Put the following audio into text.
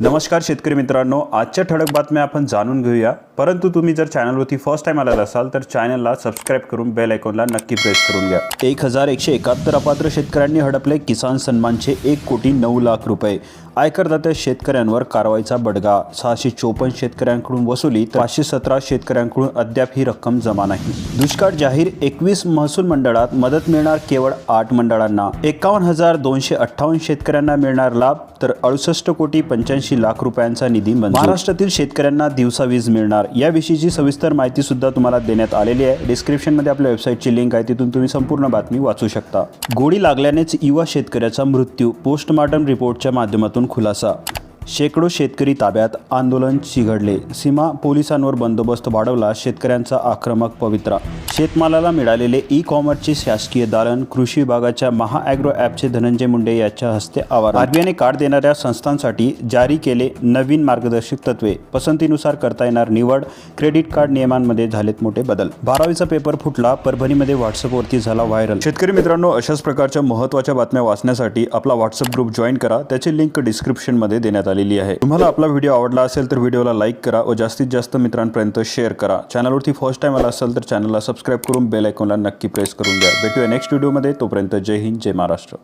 नमस्कार शेतकरी मित्रांनो आजच्या ठळक बातम्या आपण जाणून घेऊया. परंतु तुम्ही जर चॅनलवरती फर्स्ट टाइम आलेला असाल तर चॅनलला सबस्क्राईब करून बेल आयकॉनला नक्की प्रेस करून घ्या. एक हजार एकशे एकाहत्तर अपात्र शेतकऱ्यांनी हडपले किसान सन्मानचे एक कोटी नऊ लाख रुपये. आयकरदात्या शेतकऱ्यांवर कारवाईचा बडगा. सहाशे चोपन्न शेतकऱ्यांकडून वसुली तर पाचशे सतरा शेतकऱ्यांकडून अद्याप ही रक्कम जमा नाही. दुष्काळ जाहीर एकवीस महसूल मंडळात मदत मिळणार केवळ आठ मंडळांना. एकावन्न हजार दोनशे अठ्ठावन्न शेतकऱ्यांना मिळणार लाभ तर अडुसष्ट कोटी पंच्याऐंशी लाख रुपयांचा निधी महाराष्ट्रातील शेतकऱ्यांना दिवसा वीज मिळणार. याविषयीची सविस्तर माहिती सुद्धा तुम्हाला देण्यात आलेली आहे. डिस्क्रिप्शनमध्ये आपल्या वेबसाईटची लिंक आहे. तिथून तुम्ही संपूर्ण बातमी वाचू शकता. गोळी लागल्यानेच युवा शेतकऱ्याचा मृत्यू. पोस्टमॉर्टम रिपोर्टच्या माध्यमातून खुलासा. शेकडो शेतकरी ताब्यात आंदोलन चिघडले सीमा पोलिसांवर बंदोबस्त वाढवला शेतकऱ्यांचा आक्रमक पवित्रा. शेतमालाला मिळालेले ई कॉमर्सचे शासकीय दालन कृषी विभागाच्या महाॲग्रो ॲपचे धनंजय मुंडे याच्या हस्ते आवार आरबीआयने कार्ड देणाऱ्या संस्थांसाठी जारी केले नवीन मार्गदर्शक तत्वे. पसंतीनुसार करता येणार निवड क्रेडिट कार्ड नियमांमध्ये झालेत मोठे बदल. बारावीचा पेपर फुटला परभणीमध्ये व्हॉट्सअपवरती झाला व्हायरल. शेतकरी मित्रांनो अशाच प्रकारच्या महत्त्वाच्या बातम्या वाचण्यासाठी आपला व्हॉट्सअप ग्रुप जॉईन करा. त्याची लिंक डिस्क्रिप्शनमध्ये देण्यात आलेली आहे. तुम्हाला आपला व्हिडिओ आवडला असेल तर व्हिडिओला लाईक करा व जास्तीत जास्त मित्रांपर्यंत शेअर करा. चॅनलवरती फर्स्ट टाइम आला असेल तर चॅनलला सबस्क्राईब करून बेल आयकॉनला नक्की प्रेस करून द्या भेटूया नेक्स्ट व्हिडिओमध्ये. तोपर्यंत जय हिंद जय महाराष्ट्र.